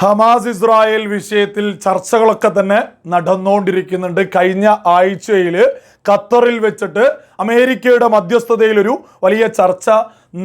Hamas Israel വിഷയത്തിൽ ചർച്ചകളൊക്കെ തന്നെ നടന്നുകൊണ്ടിരിക്കുന്നുണ്ട് കഴിഞ്ഞ ആഴ്ചയിൽ ഖത്തറിൽ വെച്ചിട്ട് അമേരിക്കയുടെ മധ്യസ്ഥതയിലൊരു വലിയ ചർച്ച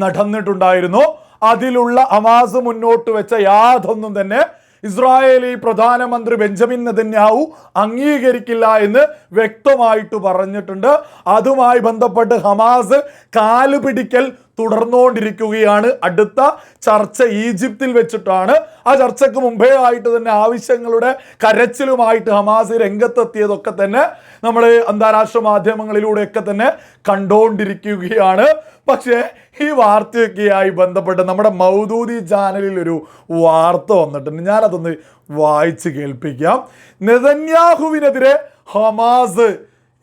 നടന്നിട്ടുണ്ടായിരുന്നു. അതിലുള്ള ഹമാസ് മുന്നോട്ട് വെച്ച യാതൊന്നും തന്നെ ഇസ്രായേലി പ്രധാനമന്ത്രി ബെഞ്ചമിൻ നെതന്യാഹു അംഗീകരിക്കില്ല എന്ന് വ്യക്തമായിട്ട് പറഞ്ഞിട്ടുണ്ട്. അതുമായി ബന്ധപ്പെട്ട് ഹമാസ് കാൽ പിടിക്കൽ തുടർന്നുകൊണ്ടിരിക്കുകയാണ്. അടുത്ത ചർച്ച ഈജിപ്തിൽ വെച്ചിട്ടാണ്. ആ ചർച്ചയ്ക്ക് മുമ്പേ ആയിട്ട് തന്നെ ആവശ്യങ്ങളുടെ കരച്ചിലുമായിട്ട് ഹമാസ് രംഗത്തെത്തിയതൊക്കെ തന്നെ നമ്മൾ അന്താരാഷ്ട്ര മാധ്യമങ്ങളിലൂടെയൊക്കെ തന്നെ കണ്ടുകൊണ്ടിരിക്കുകയാണ് പക്ഷേ ഈ വാർത്തയൊക്കെയായി ബന്ധപ്പെട്ട് നമ്മുടെ മൗദൂദി ചാനലിൽ ഒരു വാർത്ത വന്നിട്ടുണ്ട്. ഞാനതൊന്ന് വായിച്ച് കേൾപ്പിക്കാം. നെതന്യാഹുവിനെതിരെ ഹമാസ്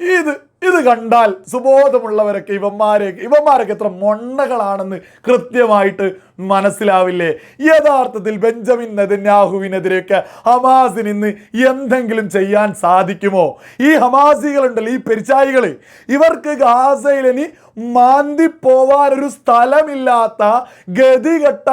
ഇത് ഇത് കണ്ടാൽ സുബോധമുള്ളവരൊക്കെ ഇവന്മാരെ ഇവന്മാരൊക്കെ എത്ര മൊണ്ണകളാണെന്ന് കൃത്യമായിട്ട് മനസ്സിലാവില്ലേ? യഥാർത്ഥത്തിൽ ബെഞ്ചമിൻ നെതന്യാഹുവിനെതിരെയൊക്കെ ഹമാസിന് ഇന്ന് എന്തെങ്കിലും ചെയ്യാൻ സാധിക്കുമോ? ഈ ഹമാസികളുണ്ടല്ലോ ഈ പെരിച്ചായികൾ ഇവർക്ക് ഗാസയിൽ ഇനി മാന്തി പോവാൻ ഒരു സ്ഥലമില്ലാത്ത ഗതികെട്ട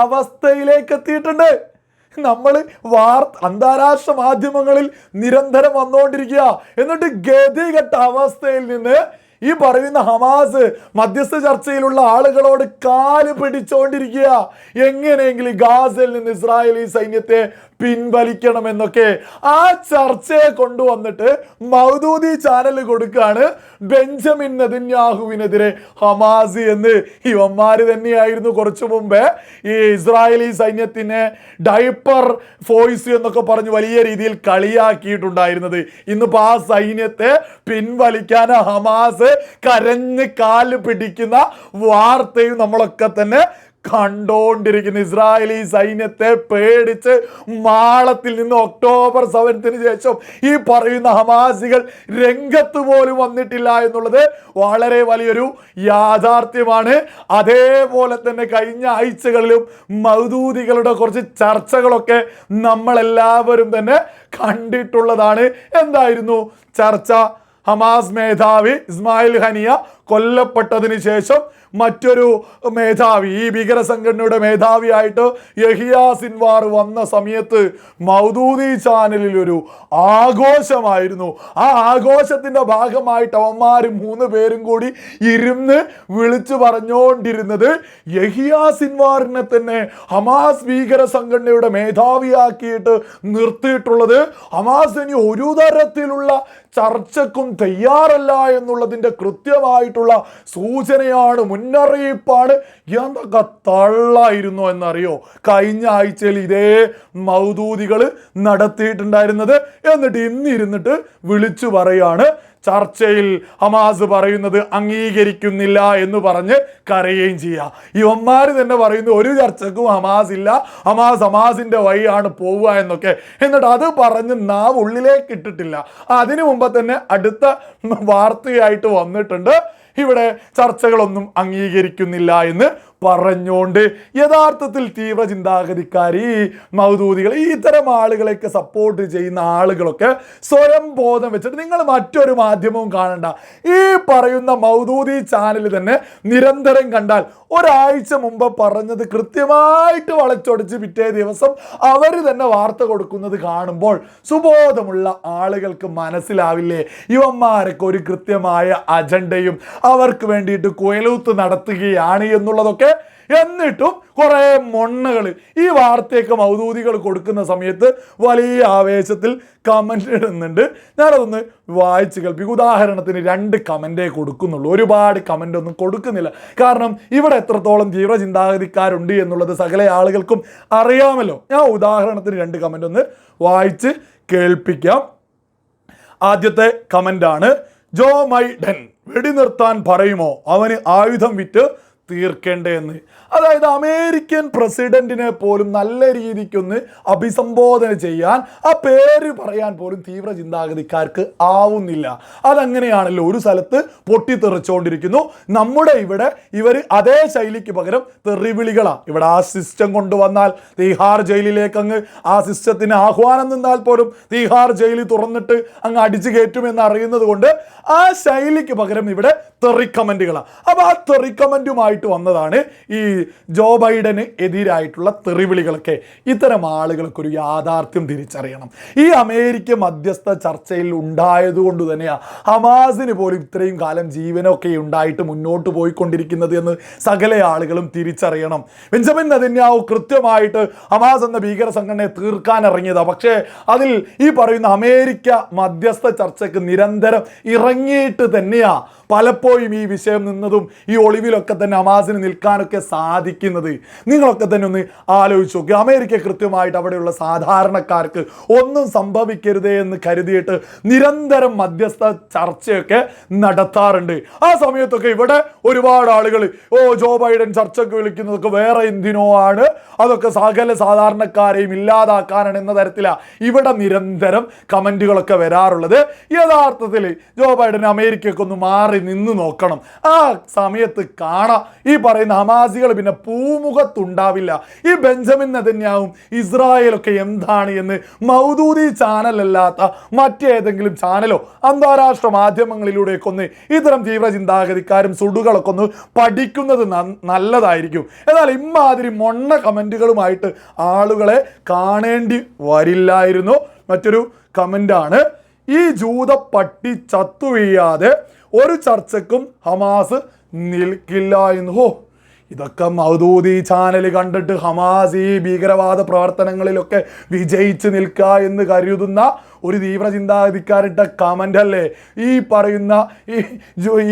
അവസ്ഥയിലേക്ക് എത്തിയിട്ടുണ്ട്. നമ്മൾ വാർത്ത അന്താരാഷ്ട്ര മാധ്യമങ്ങളിൽ നിരന്തരം വന്നുകൊണ്ടിരിക്കുക. എന്നിട്ട് ഗതികെട്ട അവസ്ഥയിൽ നിന്ന് ഈ പറയുന്ന ഹമാസ് മധ്യസ്ഥ ചർച്ചയിലുള്ള ആളുകളോട് കാൽ പിടിച്ചുകൊണ്ടിരിക്കുക എങ്ങനെയെങ്കിലും ഗാസയിൽ നിന്ന് ഇസ്രായേലി സൈന്യത്തെ പിൻവലിക്കണമെന്നൊക്കെ ആ ചർച്ചയെ കൊണ്ടുവന്നിട്ട് മൗദൂദി ചാനൽ കൊടുക്കുകയാണ് ബെഞ്ചമിൻ നദിന്യാഹുവിനെതിരെ ഹമാസ് എന്ന്. ഇവന്മാര് തന്നെയായിരുന്നു കുറച്ചു മുമ്പേ ഈ ഇസ്രായേലി സൈന്യത്തിനെ ഡൈപ്പർ ഫോയ്സ് എന്നൊക്കെ പറഞ്ഞ് വലിയ രീതിയിൽ കളിയാക്കിയിട്ടുണ്ടായിരുന്നത്. ഇന്നിപ്പോൾ ആ സൈന്യത്തെ പിൻവലിക്കാൻ ഹമാസ് കരഞ്ഞ് കാൽ പിടിക്കുന്ന വാർത്തയും നമ്മളൊക്കെ തന്നെ കണ്ടോണ്ടിരിക്കുന്ന. ഇസ്രായേലി സൈന്യത്തെ പേടിച്ച് മാളത്തിൽ നിന്ന് ഒക്ടോബർ സെവൻത്തിന് ശേഷം ഈ പറയുന്ന ഹമാസികൾ രംഗത്ത് പോലും വന്നിട്ടില്ല എന്നുള്ളത് വളരെ വലിയൊരു യാഥാർത്ഥ്യമാണ്. അതേപോലെ തന്നെ കഴിഞ്ഞ ആഴ്ചകളിലും മൗദൂദികളുടെ കുറച്ച് ചർച്ചകളൊക്കെ നമ്മളെല്ലാവരും തന്നെ കണ്ടിട്ടുള്ളതാണ്. എന്തായിരുന്നു? ചർച്ച. ഹമാസ് മേധാവി ഇസ്മായിൽ ഹനിയ കൊല്ലപ്പെട്ടതിന് ശേഷം മറ്റൊരു മേധാവി ഈ ഭീകര സംഘടനയുടെ മേധാവിയായിട്ട് യഹിയ സിൻവാർ വന്ന സമയത്ത് മൗദൂദി ചാനലിൽ ഒരു ആഘോഷമായിരുന്നു. ആ ആഘോഷത്തിന്റെ ഭാഗമായിട്ട് അവന്മാർ മൂന്ന് പേരും കൂടി ഇരുന്ന് വിളിച്ചു പറഞ്ഞുകൊണ്ടിരുന്നത് യഹിയ സിൻവാറിനെ തന്നെ ഹമാസ് ഭീകര സംഘടനയുടെ മേധാവിയാക്കിയിട്ട് നിർത്തിയിട്ടുള്ളത്. ഹമാസ് ഒരു തരത്തിലുള്ള ചർച്ചക്കും തയ്യാറല്ല എന്നുള്ളതിന്റെ എന്നുള്ളതിന്റെ കൃത്യമായിട്ടുള്ള സൂചനയാണ് മുന്നറിയിപ്പാണ്. എന്തൊക്കെ തള്ളായിരുന്നു എന്നറിയോ? കഴിഞ്ഞ ആഴ്ചയിൽ ഇതേ മൗദൂദികൾ നടത്തിയിട്ടുണ്ടായിരുന്നത്. എന്നിട്ട് ഇന്നിരുന്നിട്ട് വിളിച്ചു പറയാണ് ചർച്ചയിൽ ഹമാസ് പറയുന്നത് അംഗീകരിക്കുന്നില്ല എന്ന് പറഞ്ഞ് കരയുകയും ചെയ്യുക ഇവന്മാർ തന്നെ പറയുന്നു ഒരു ചർച്ചക്കും ഹമാസ് ഇല്ല. ഹമാസ് ഹമാസിന്റെ വഴിയാണ് പോവുക എന്നൊക്കെ. എന്നിട്ട് അത് പറഞ്ഞ് നാവ് ഉള്ളിലേക്ക് ഇട്ടിട്ടില്ല. അതിനു മുമ്പ് തന്നെ അടുത്ത വാർത്തയായിട്ട് വന്നിട്ടുണ്ട് ഇവിടെ ചർച്ചകളൊന്നും അംഗീകരിക്കുന്നില്ല എന്ന് പറഞ്ഞുകൊണ്ട് യഥാർത്ഥത്തിൽ തീവ്ര ചിന്താഗതിക്കാർ ഈ മൗദൂദികൾ ഇത്തരം ആളുകളെയൊക്കെ സപ്പോർട്ട് ചെയ്യുന്ന ആളുകളൊക്കെ സ്വയം ബോധം വെച്ചിട്ട് നിങ്ങൾ മറ്റൊരു മാധ്യമവും കാണണ്ട. ഈ പറയുന്ന മൗദൂദി ചാനൽ തന്നെ നിരന്തരം കണ്ടാൽ ഒരാഴ്ച മുമ്പ് പറഞ്ഞത് കൃത്യമായിട്ട് വളച്ചൊടിച്ച് പിറ്റേ ദിവസം അവർ തന്നെ വാർത്ത കൊടുക്കുന്നത് കാണുമ്പോൾ സുബോധമുള്ള ആളുകൾക്ക് മനസ്സിലാവില്ലേ? ഇവന്മാരൊക്കെ ഒരു കൃത്യമായ അജണ്ടയും അവർക്ക് വേണ്ടിയിട്ട് കുയലൂത്ത് നടത്തുകയാണ് എന്നുള്ളതൊക്കെ എന്നിട്ടും കുറേ മൊണ്ണകൾ ഈ വാർത്തയൊക്കെ മൗദൂദികൾ കൊടുക്കുന്ന സമയത്ത് വലിയ ആവേശത്തിൽ കമന്റ് ഇടുന്നുണ്ട്. ഞാനതൊന്ന് വായിച്ച് കേൾപ്പിക്കും. ഉദാഹരണത്തിന് രണ്ട് കമന്റേ കൊടുക്കുന്നുള്ളൂ. ഒരുപാട് കമന്റ് ഒന്നും കൊടുക്കുന്നില്ല. കാരണം ഇവിടെ എത്രത്തോളം തീവ്രചിന്താഗതിക്കാരുണ്ട് എന്നുള്ളത് സകല ആളുകൾക്കും അറിയാമല്ലോ. ഞാൻ ഉദാഹരണത്തിന് രണ്ട് കമന്റ് ഒന്ന് വായിച്ച് കേൾപ്പിക്കാം. ആദ്യത്തെ കമന്റാണ് ജോ മൈഡൻ വെടിനിർത്താൻ പറയുമോ? അവന് ആയുധം വിറ്റ് തീർക്കേണ്ടതെന്ന് അതായത് അമേരിക്കൻ പ്രസിഡന്റിനെ പോലും നല്ല രീതിക്കൊന്ന് അഭിസംബോധന ചെയ്യാൻ ആ പേര് പറയാൻ പോലും തീവ്ര ചിന്താഗതിക്കാർക്ക് ആവുന്നില്ല. അതങ്ങനെയാണല്ലോ ഒരു സ്ഥലത്ത് പൊട്ടിത്തെറിച്ചുകൊണ്ടിരിക്കുന്നു നമ്മുടെ ഇവിടെ ഇവർ അതേ ശൈലിക്ക് പകരം തെറിവിളികളാണ് ഇവിടെ ആ സിസ്റ്റം കൊണ്ടുവന്നാൽ തീഹാർ ജയിലിലേക്ക് അങ്ങ് ആ സിസ്റ്റത്തിന് ആഹ്വാനം നിന്നാൽ പോലും തീഹാർ ജയിലിൽ തുറന്നിട്ട് അങ്ങ് അടിച്ചു കയറ്റുമെന്ന് അറിയുന്നത് കൊണ്ട് ആ ശൈലിക്ക് പകരം ഇവിടെ തെറി കമന്റുകളാണ് അപ്പൊ ആ തെറി വന്നതാണ് ഈ ജോ ബൈഡന് എതിരായിട്ടുള്ള തെറിവിളികളൊക്കെ ഇത്തരം ആളുകൾക്ക് ഒരു യാഥാർത്ഥ്യം തിരിച്ചറിയണം. ഈ അമേരിക്ക മധ്യസ്ഥ ചർച്ചയിൽ ഉണ്ടായതുകൊണ്ട് തന്നെയാണ് ഹമാസിന് പോലും ഇത്രയും കാലം ജീവനൊക്കെ ഉണ്ടായിട്ട് മുന്നോട്ട് പോയിക്കൊണ്ടിരിക്കുന്നത് എന്ന് സകല ആളുകളും തിരിച്ചറിയണം. ബെഞ്ചമിൻ നദിന്യാവ് കൃത്യമായിട്ട് ഹമാസ് എന്ന ഭീകര സംഘടനയെ തീർക്കാൻ ഇറങ്ങിയതാണ് പക്ഷേ അതിൽ ഈ പറയുന്ന അമേരിക്ക മധ്യസ്ഥ ചർച്ചയ്ക്ക് നിരന്തരം ഇറങ്ങിയിട്ട് തന്നെയാണ് പലപ്പോഴും ഈ വിഷയം നിന്നതും ഈ ഒളിവിലൊക്കെ തന്നെ ഹമാസിന് നിൽക്കാനൊക്കെ സാധിക്കുന്നത് നിങ്ങളൊക്കെ തന്നെ ഒന്ന് ആലോചിച്ച് നോക്കുക അമേരിക്ക കൃത്യമായിട്ട് അവിടെയുള്ള സാധാരണക്കാർക്ക് ഒന്നും സംഭവിക്കരുതേ എന്ന് കരുതിയിട്ട് നിരന്തരം മധ്യസ്ഥ ചർച്ചയൊക്കെ നടത്താറുണ്ട്. ആ സമയത്തൊക്കെ ഇവിടെ ഒരുപാട് ആളുകൾ ഓ ജോ ബൈഡൻ ചർച്ചയ്ക്ക് വിളിക്കുന്നതൊക്കെ വേറെ എന്തിനോ ആണ്. അതൊക്കെ സകല സാധാരണക്കാരെയും ഇല്ലാതാക്കാനാണ് എന്ന തരത്തിലാണ് ഇവിടെ നിരന്തരം കമന്റുകളൊക്കെ വരാറുള്ളത്. യഥാർത്ഥത്തിൽ ജോ ബൈഡൻ അമേരിക്കയ്ക്കൊന്ന് മാറി നിന്ന് നോക്കണം. ആ സമയത്ത് കാണാം. ഈ പറയുന്ന ഹമാസികൾ പിന്നെ പൂമുഖത്തുണ്ടാവില്ല. ഈ ബെഞ്ചമിൻ നെതന്യാവും ഇസ്രായേലൊക്കെ എന്താണ് എന്ന് മൗദൂദി ചാനലല്ലാത്ത മറ്റേതെങ്കിലും ചാനലോ അന്താരാഷ്ട്ര മാധ്യമങ്ങളിലൂടെയൊക്കെ ഒന്ന് ഇത്തരം തീവ്ര ചിന്താഗതിക്കാരും സുടുകളൊക്കെ ഒന്ന് പഠിക്കുന്നത് നല്ലതായിരിക്കും. എന്നാൽ ഇമ്മാതിരി മൊണ്ണ കമന്റുകളുമായിട്ട് ആളുകളെ കാണേണ്ടി വരില്ലായിരുന്നു. മറ്റൊരു കമന്റാണ് ഈ ജൂത പട്ടി ചത്തു വീഴാതെ ഒരു ചർച്ചക്കും ഹമാസ് നിൽക്കില്ല എന്ന്. ഹോ ഇതൊക്കെ മൗദൂദി ചാനൽ കണ്ടിട്ട് ഹമാസ് ഈ ഭീകരവാദ പ്രവർത്തനങ്ങളിലൊക്കെ വിജയിച്ച് നിൽക്കുക എന്ന് കരുതുന്ന ഒരു തീവ്ര ചിന്താഗതിക്കാരിട്ട കമന്റ് അല്ലേ ഈ പറയുന്ന ഈ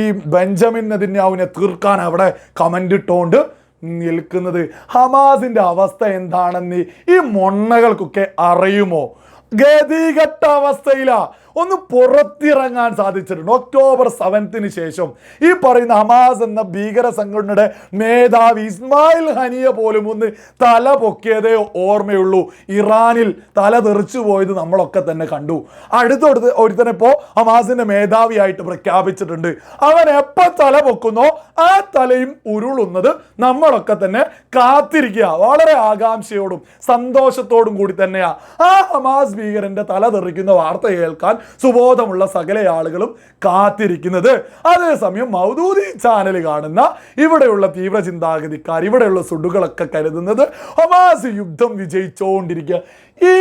ഈ ബെഞ്ചമിൻ നെതിന്യാവിനെ തീർക്കാൻ അവിടെ കമന്റ് ഇട്ടുകൊണ്ട് നിൽക്കുന്നത്. ഹമാസിന്റെ അവസ്ഥ എന്താണെന്ന് ഈ മൊണ്ണകൾക്കൊക്കെ അറിയുമോ? ഗതികെട്ട അവസ്ഥയിലാ. ഒന്ന് പുറത്തിറങ്ങാൻ സാധിച്ചിട്ടുണ്ട് ഒക്ടോബർ സെവൻത്തിന് ശേഷം ഈ പറയുന്ന ഹമാസ് എന്ന ഭീകര സംഘടനയുടെ മേധാവി ഇസ്മായിൽ ഹനിയ പോലും ഒന്ന് തല പൊക്കിയതേ ഓർമ്മയുള്ളൂ. ഇറാനിൽ തല തെറിച്ചു പോയത് നമ്മളൊക്കെ തന്നെ കണ്ടു. അടുത്തടുത്ത് ഒരുത്തനെ ഇപ്പോൾ ഹമാസിന്റെ മേധാവിയായിട്ട് പ്രഖ്യാപിച്ചിട്ടുണ്ട്. അവൻ എപ്പോൾ തല പൊക്കുന്നോ ആ തലയും ഉരുളുന്നത് നമ്മളൊക്കെ തന്നെ കാത്തിരിക്കുക. വളരെ ആകാംക്ഷയോടും സന്തോഷത്തോടും കൂടി തന്നെയാണ് ആ ഹമാസ് ഭീകരന്റെ തല തെറിക്കുന്ന വാർത്ത കേൾക്കാൻ സുബോധമുള്ള സകല ആളുകളും കാത്തിരിക്കുന്നത്. അതേസമയം മൗദൂദി ചാനൽ കാണുന്ന ഇവിടെയുള്ള തീവ്ര ചിന്താഗതിക്കാർ ഇവിടെയുള്ള സുഡുകളൊക്കെ കരുതുന്നത് ഹമാസ് യുദ്ധം വിജയിച്ചുകൊണ്ടിരിക്കുക ഈ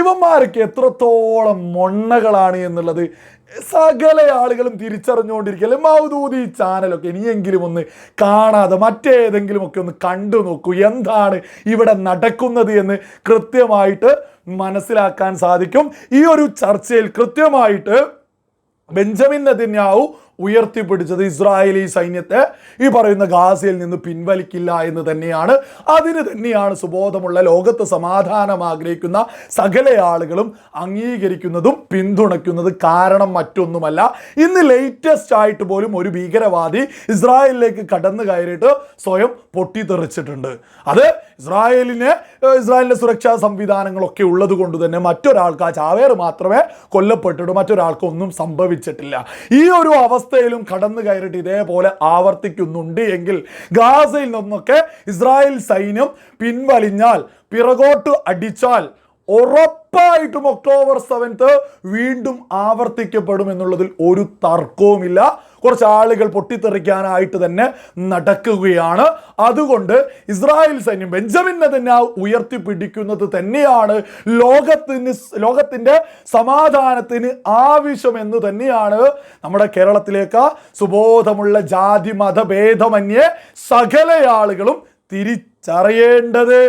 ഇവന്മാർക്ക് എത്രത്തോളം മൊണ്ണകളാണ് എന്നുള്ളത് സകല ആളുകളും തിരിച്ചറിഞ്ഞുകൊണ്ടിരിക്കുകയല്ലേ? മൗദൂദി ചാനലൊക്കെ ഇനിയെങ്കിലും ഒന്ന് കാണാതെ മറ്റേതെങ്കിലും ഒക്കെ ഒന്ന് കണ്ടു നോക്കൂ. എന്താണ് ഇവിടെ നടക്കുന്നത് എന്ന് കൃത്യമായിട്ട് മനസ്സിലാക്കാൻ സാധിക്കും. ഈ ഒരു ചർച്ചയിൽ കൃത്യമായിട്ട് ബെഞ്ചമിൻ നെതന്യാവു ഉയർത്തിപ്പിടിച്ചത് ഇസ്രായേലി സൈന്യത്തെ ഈ പറയുന്ന ഗാസയിൽ നിന്ന് പിൻവലിക്കില്ല എന്ന് തന്നെയാണ്. അതിന് തന്നെയാണ് സുബോധമുള്ള ലോകത്ത് സമാധാനം ആഗ്രഹിക്കുന്ന സകല ആളുകളും അംഗീകരിക്കുന്നതും പിന്തുണയ്ക്കുന്നത് കാരണം മറ്റൊന്നുമല്ല. ഇന്ന് ലേറ്റസ്റ്റ് ആയിട്ട് പോലും ഒരു ഭീകരവാദി ഇസ്രായേലിലേക്ക് കടന്നു കയറിയിട്ട് സ്വയം പൊട്ടിത്തെറിച്ചിട്ടുണ്ട്. അത് ഇസ്രായേലിനെ ഇസ്രായേലിന്റെ സുരക്ഷാ സംവിധാനങ്ങളൊക്കെ ഉള്ളത് കൊണ്ട് തന്നെ മറ്റൊരാൾക്ക് ആ ചാവേർ മാത്രമേ കൊല്ലപ്പെട്ടിട്ടുള്ളൂ മറ്റൊരാൾക്ക് ഒന്നും സംഭവിച്ചിട്ടില്ല. ഈ ഒരു അവസ്ഥയിലും കടന്നു കയറിയിട്ട് ഇതേപോലെ ആവർത്തിക്കുന്നുണ്ട് എങ്കിൽ ഗാസയിൽ നിന്നൊക്കെ ഇസ്രായേൽ സൈന്യം പിൻവലിഞ്ഞാൽ പിറകോട്ട് അടിച്ചാൽ ഉറപ്പായിട്ടും ഒക്ടോബർ സെവൻത്ത് വീണ്ടും ആവർത്തിക്കപ്പെടും എന്നുള്ളതിൽ ഒരു തർക്കവുമില്ല. കുറച്ച് ആളുകൾ പൊട്ടിത്തെറിക്കാനായിട്ട് തന്നെ നടക്കുകയാണ്. അതുകൊണ്ട് ഇസ്രായേൽ സൈന്യം ബെഞ്ചമിൻ തന്നെ ഉയർത്തിപ്പിടിക്കുന്നത് തന്നെയാണ് ലോകത്തിന് ലോകത്തിന്റെ സമാധാനത്തിന് ആവശ്യമെന്ന് തന്നെയാണ് നമ്മുടെ കേരളത്തിലേക്ക് സുബോധമുള്ള ജാതി മതഭേദമന്യേ സകല ആളുകളും തിരിച്ചറിയേണ്ടത്.